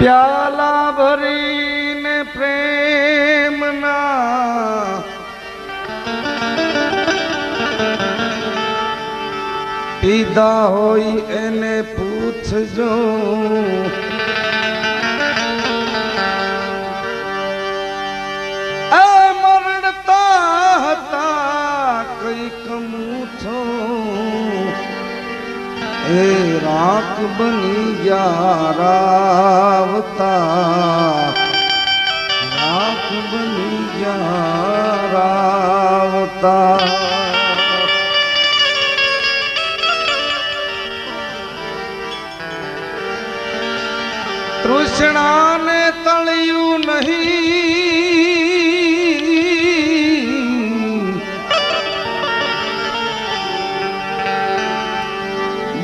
પ્યાલા ભરીને પ્રેમના પીધા હોય એને પૂછજો. એ રાખ બની ગયા રાવતા રાખ બની જા તૃષ્ણાને તળિયું નહીં.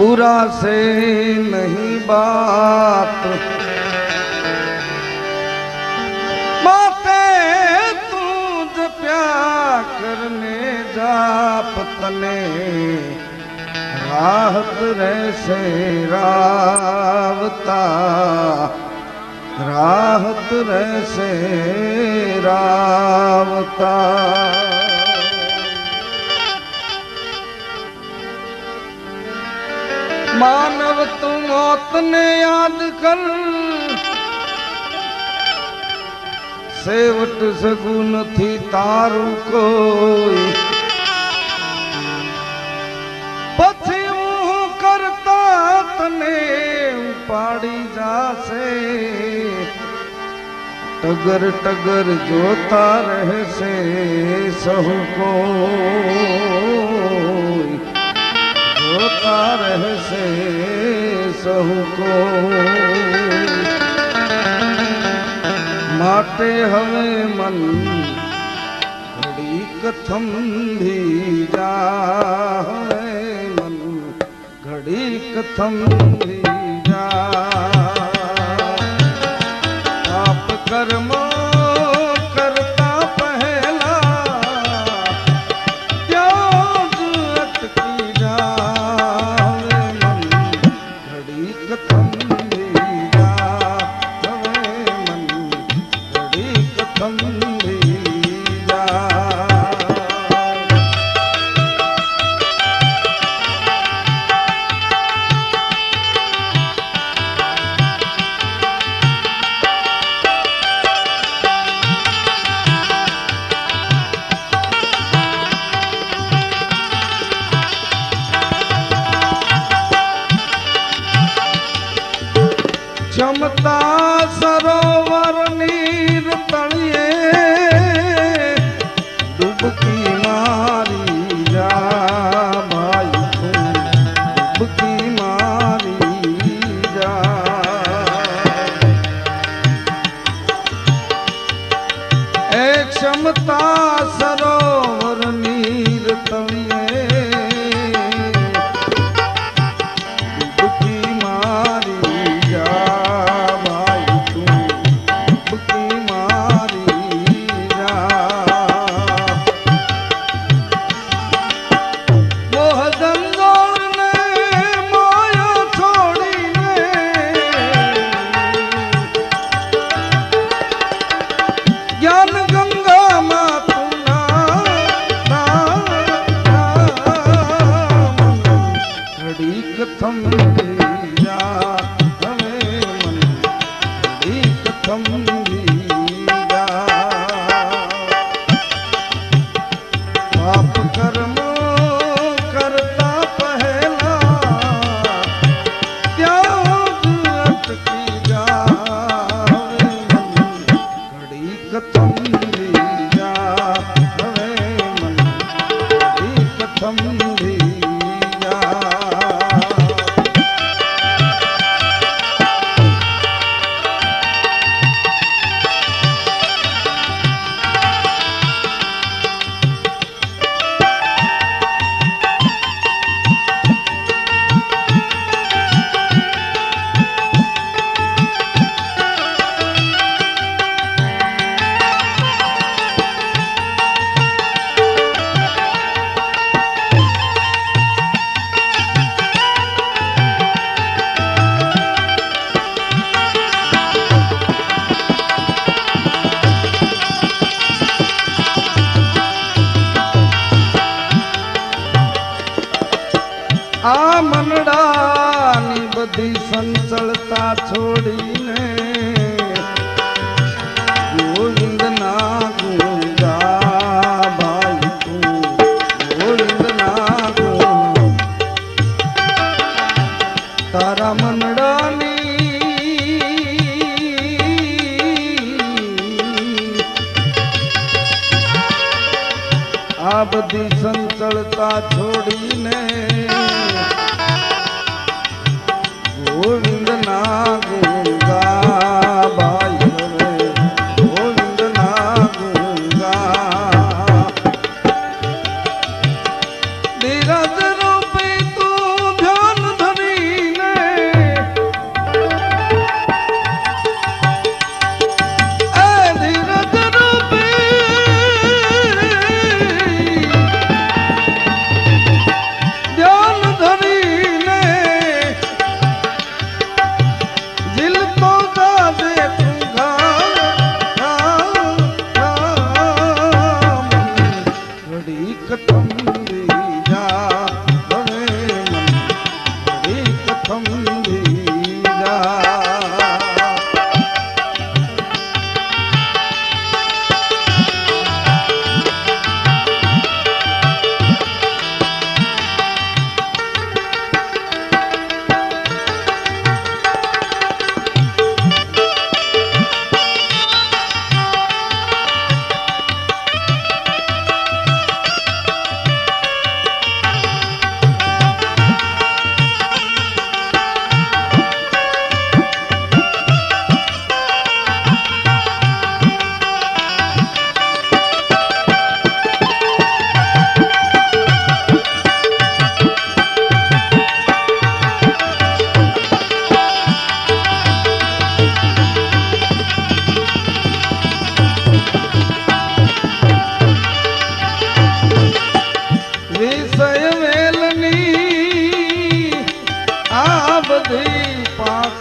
અધૂરા સે નહીં બાત માતે તું જ પ્યા કરને જાપ તને રાહત રહેશે રાવતા રાહત રહેશે રાવતા માનવ તું મોતને યાદ કર. સેવટ સગું નથી તારું કોઈ. પછી હું કરતા તને ઉપાડી જાશે. ટગર ટગર જોતા રહેશે સહુ કોઈ. જોતા રહેશે સહુ કો. માટે હવે મન ઘડી કથમ ભી જા હવે મન. ઘડી કથમ ભી જા પાપ કર્મો কারণে ലാഭം छोड़ी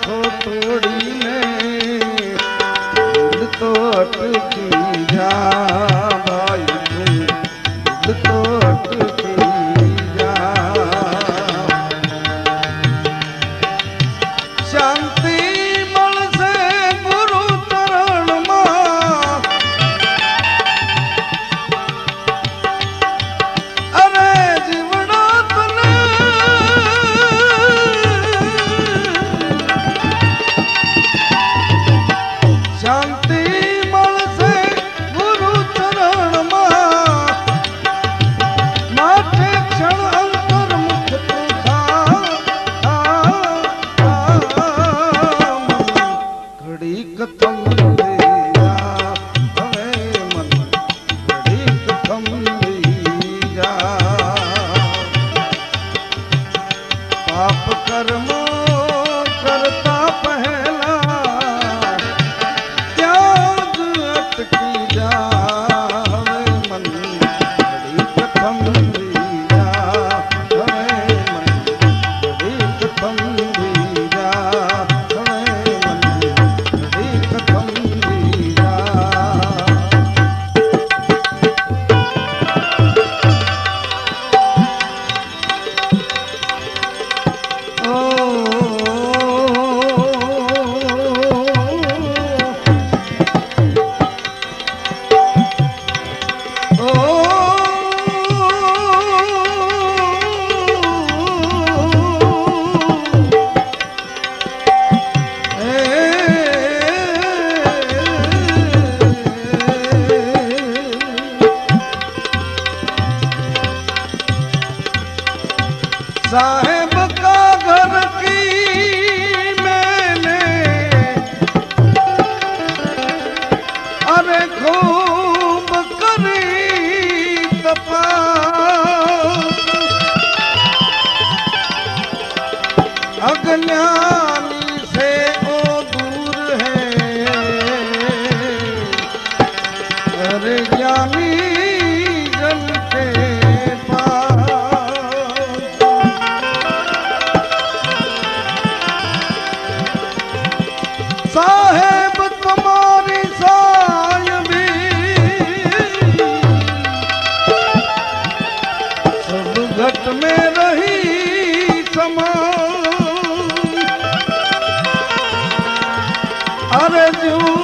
हाथों तोड़ी પાપ કર્મ જટ મે રહી સમા અરે જુઓ